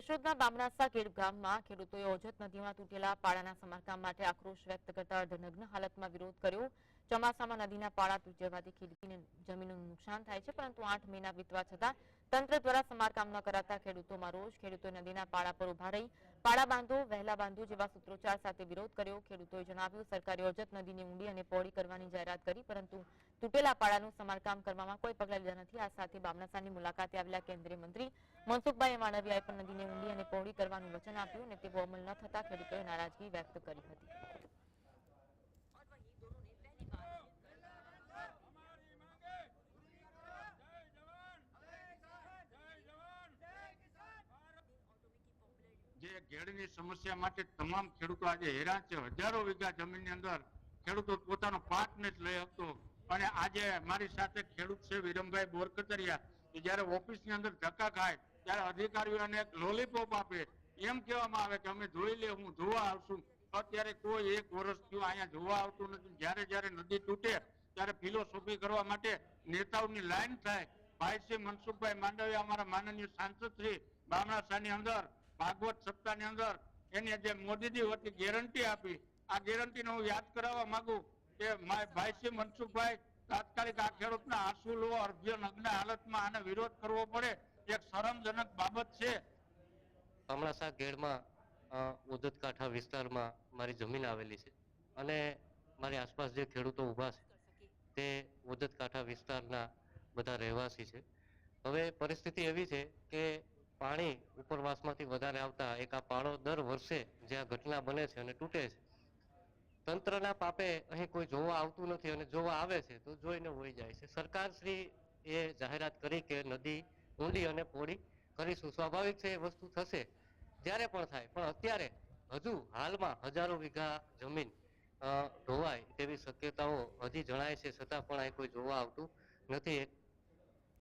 કેશોદના બામણાસા ખેડ ગામમાં ખેડૂતોએ ઓજત નદીમાં તૂટેલા પાળાના સમારકામ માટે આક્રોશ વ્યક્ત કરતા અર્ધનગ્ન હાલતમાં વિરોધ કર્યો. ચોમાસામાં નદીના પાળા તૂટવાથી ખેડૂતોને જમીનનું નુકસાન થાય છે, પરંતુ આઠ મહિના વીતવા છતાં તંત્ર દ્વારા સમારકામ ન કરાતા ખેડૂતોમાં રોષ, ખેડૂતોએ નદીના પાળા પર ઊભા રહી, પાળા બાંધો, વહેલા બાંધો જેવા સૂત્રોચ્ચાર સાથે વિરોધ કર્યો. ખેડૂતોએ જણાવ્યું, સરકારે ઓજત નદીની ઊંડી અને પહોળી કરવાની જાહેરાત કરી, પરંતુ તૂટેલા પાળાનું સમારકામ કરવામાં કોઈ પગલાં લીધા નથી. આ સાથે બામણાસાની મુલાકાતે આવેલા કેન્દ્રીય મંત્રી મનસુખભાઈ માંડવિયાએ પણ નદીને ઊંડી અને પહોળી કરવાનું વચન આપ્યું અને તેવો અમલ ન થતા ખેડૂતોએ નારાજગી વ્યક્ત કરી હતી. જે ઘેડની સમસ્યા માટે તમામ ખેડૂતો આજે હેરાન છે. હજારો વીઘા જમીનની અંદર ખેડૂતો પોતાનો પાક નથી લઈ શકતો અને આજે મારી સાથે ખેડૂત છે વિરમભાઈ બોરકતરિયા કે જ્યારે ઓફિસની અંદર ધક્કા ખાય, ત્યારે અધિકારીઓને એક લોલીપોપ આપે. એમ કહેવામાં આવે કે અમે જોઈ લે, હું જોવા આવશું. અત્યારે કોઈ એક વર્ષ થયું અહીંયા જોવા આવતું નથી. જ્યારે જ્યારે નદી તૂટે, ત્યારે ફિલોસોફી કરવા માટે નેતાઓની લાઈન થાય. ભાઈ શ્રી મનસુખભાઈ માંડવીયા, અમારા માનનીય સાંસદ શ્રી બામણાસાની અંદર ભાગવત સપ્તાહની અંદર એને જે મોદીજી વતી ગેરંટી આપી, આ ગેરંટીને હું યાદ કરાવવા માંગુ કે માય ભાઈ શ્રી મનસુખભાઈ તાત્કાલિક આ ખેડૂતના આંસુ લો અર્ધ્ય નગ્ન હાલતમાં આને વિરોધ કરવો પડે, એક શરમજનક બાબત છે. બમણાસા ગેડમાં ઉદત કાંઠા વિસ્તારમાં મારી જમીન આવેલી છે અને મારી આસપાસ જે ખેડૂતો ઊભા છે, તે ઉદત કાંઠા વિસ્તારના બધા રહેવાસી છે. હવે પરિસ્થિતિ એવી છે કે પાણી ઉપરવાસમાંથી વધારે આવતા એક આ પાળો દર વર્ષે જે આ ઘટના બને છે અને તૂટે છે. તંત્રના પાપે અહીં કોઈ જોવા આવતું નથી અને જોવા આવે છે તો જોઈને હોઈ જાય છે. સરકાર શ્રી એ જાહેરાત કરી કે નદી ઊંડી અને પોળી કરીશું. સ્વાભાવિક છે એ વસ્તુ થશે જ્યારે પણ થાય. પણ અત્યારે હજુ હાલમાં હજારો વીઘા જમીન ઢોવાય તેવી શક્યતાઓ હજી જણાય છે. છતાં પણ અહીં કોઈ જોવા આવતું નથી.